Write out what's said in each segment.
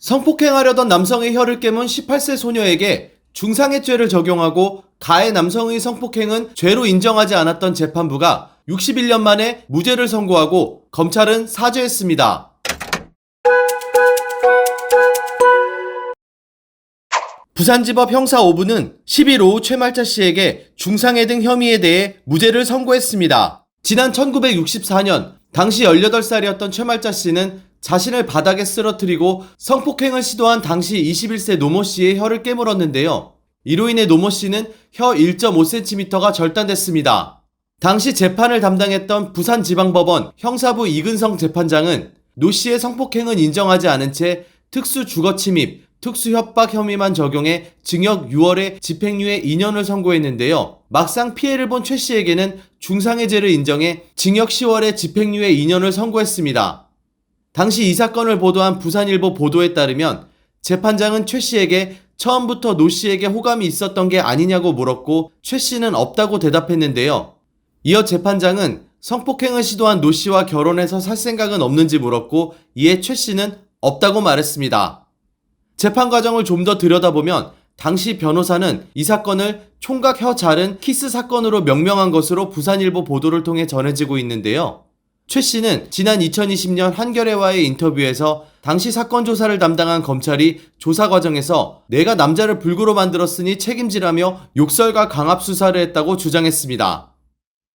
성폭행하려던 남성의 혀를 깨문 18세 소녀에게 중상해죄를 적용하고 가해 남성의 성폭행은 죄로 인정하지 않았던 재판부가 61년 만에 무죄를 선고하고 검찰은 사죄했습니다. 부산지법 형사 5부는 10일 오후 최말자 씨에게 중상해 등 혐의에 대해 무죄를 선고했습니다. 지난 1964년 당시 18살이었던 최말자 씨는 자신을 바닥에 쓰러뜨리고 성폭행을 시도한 당시 21세 노모 씨의 혀를 깨물었는데요. 이로 인해 노모 씨는 혀 1.5cm가 절단됐습니다. 당시 재판을 담당했던 부산지방법원 형사부 이근성 재판장은 노 씨의 성폭행은 인정하지 않은 채 특수 주거 침입, 특수 협박 혐의만 적용해 징역 6월에 집행유예 2년을 선고했는데요. 막상 피해를 본 최 씨에게는 중상해죄를 인정해 징역 10월에 집행유예 2년을 선고했습니다. 당시 이 사건을 보도한 부산일보 보도에 따르면 재판장은 최 씨에게 처음부터 노 씨에게 호감이 있었던 게 아니냐고 물었고 최 씨는 없다고 대답했는데요. 이어 재판장은 성폭행을 시도한 노 씨와 결혼해서 살 생각은 없는지 물었고 이에 최 씨는 없다고 말했습니다. 재판 과정을 좀 더 들여다보면 당시 변호사는 이 사건을 총각 혀 자른 키스 사건으로 명명한 것으로 부산일보 보도를 통해 전해지고 있는데요. 최 씨는 지난 2020년 한겨레와의 인터뷰에서 당시 사건 조사를 담당한 검찰이 조사 과정에서 내가 남자를 불구로 만들었으니 책임지라며 욕설과 강압 수사를 했다고 주장했습니다.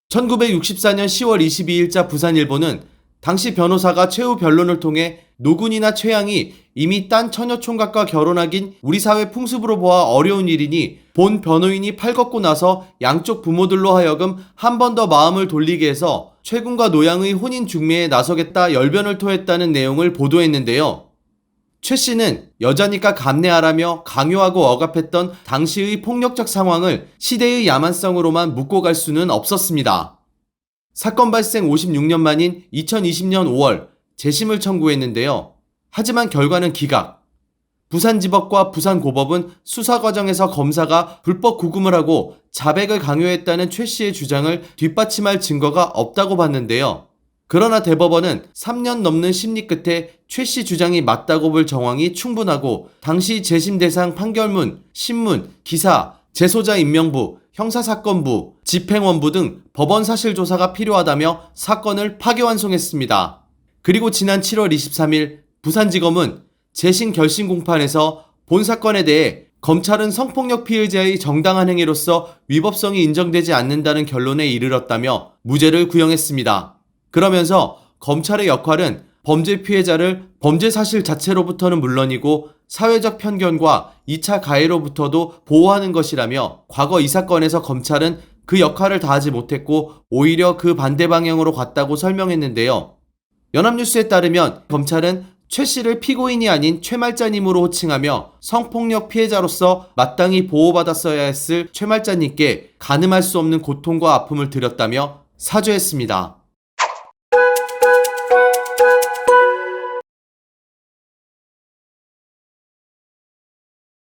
1964년 10월 22일자 부산일보는 당시 변호사가 최후 변론을 통해 노군이나 최양이 이미 딴 처녀 총각과 결혼하긴 우리 사회 풍습으로 보아 어려운 일이니 본 변호인이 팔 걷고 나서 양쪽 부모들로 하여금 한 번 더 마음을 돌리게 해서 최군과 노양의 혼인 중매에 나서겠다 열변을 토했다는 내용을 보도했는데요. 최 씨는 여자니까 감내하라며 강요하고 억압했던 당시의 폭력적 상황을 시대의 야만성으로만 묶고 갈 수는 없었습니다. 사건 발생 56년 만인 2020년 5월 재심을 청구했는데요. 하지만 결과는 기각. 부산지법과 부산고법은 수사 과정에서 검사가 불법 구금을 하고 자백을 강요했다는 최 씨의 주장을 뒷받침할 증거가 없다고 봤는데요. 그러나 대법원은 3년 넘는 심리 끝에 최 씨 주장이 맞다고 볼 정황이 충분하고 당시 재심 대상 판결문, 신문, 기사, 재소자 임명부, 형사사건부, 집행원부 등 법원 사실 조사가 필요하다며 사건을 파기환송했습니다. 그리고 지난 7월 23일 부산지검은 재심 결심 공판에서 본 사건에 대해 검찰은 성폭력 피해자의 정당한 행위로서 위법성이 인정되지 않는다는 결론에 이르렀다며 무죄를 구형했습니다. 그러면서 검찰의 역할은 범죄 피해자를 범죄 사실 자체로부터는 물론이고 사회적 편견과 2차 가해로부터도 보호하는 것이라며 과거 이 사건에서 검찰은 그 역할을 다하지 못했고 오히려 그 반대 방향으로 갔다고 설명했는데요. 연합뉴스에 따르면 검찰은 최 씨를 피고인이 아닌 최말자님으로 호칭하며 성폭력 피해자로서 마땅히 보호받았어야 했을 최말자님께 가늠할 수 없는 고통과 아픔을 드렸다며 사죄했습니다.